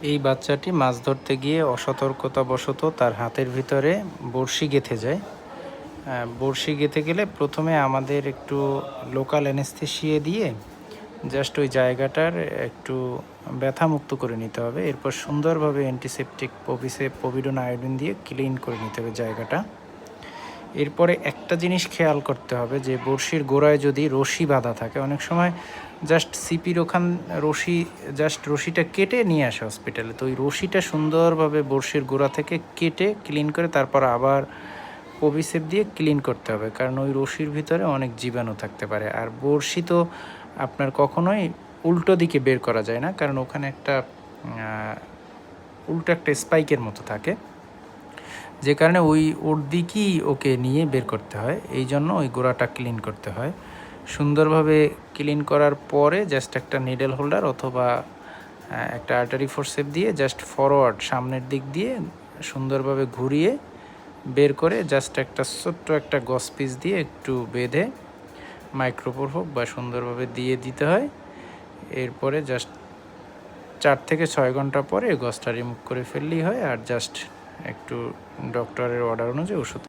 এই বাচ্চাটি মাছ ধরতে গিয়ে অসতর্কতাবশত তার হাতের ভিতরে বড়শি গেঁথে যায়। বড়শি গেঁথে গেলে প্রথমে আমাদের একটু লোকাল অ্যানেস্থেশিয়ে দিয়ে জাস্ট ওই জায়গাটার একটু ব্যথামুক্ত করে নিতে হবে। এরপর সুন্দরভাবে অ্যান্টিসেপটিক পবিসে পবিডন আয়োডিন দিয়ে ক্লিন করে নিতে হবে জায়গাটা। এরপরে একটা জিনিস খেয়াল করতে হবে যে বড়শির গোড়ায় যদি রশি বাঁধা থাকে, অনেক সময় জাস্ট সিপির ওখান রশি জাস্ট রশিটা কেটে নিয়ে আসে হসপিটালে তো ওই রশিটা সুন্দরভাবে বড়শির গোড়া থেকে কেটে ক্লিন করে তারপর আবার পবিসেপ দিয়ে ক্লিন করতে হবে, কারণ ওই রশির ভিতরে অনেক জীবাণু থাকতে পারে। আর বড়শি তো আপনার কখনোই উল্টো দিকে বের করা যায় না, কারণ ওখানে একটা উল্টো একটা স্পাইকের মতো থাকে। যে কারণে ওই ওর দিকই ওকে নিয়ে বের করতে হয়। এই জন্য ওই গোড়াটা ক্লিন করতে হয়। সুন্দরভাবে ক্লিন করার পরে জাস্ট একটা নিডেল হোল্ডার অথবা একটা আর্টারি ফোরসেপ দিয়ে জাস্ট ফরওয়ার্ড সামনের দিক দিয়ে সুন্দরভাবে ঘুরিয়ে বের করে জাস্ট একটা ছোট্ট একটা গস পিস দিয়ে একটু বেঁধে মাইক্রোপোর হোক বা সুন্দরভাবে দিয়ে দিতে হয়। এরপরে জাস্ট চার থেকে ছয় ঘণ্টা পরে গসটা রিমুভ করে ফেললেই হয় আর জাস্ট একটু ডক্টরের অর্ডার অনুযায়ী ওষুধ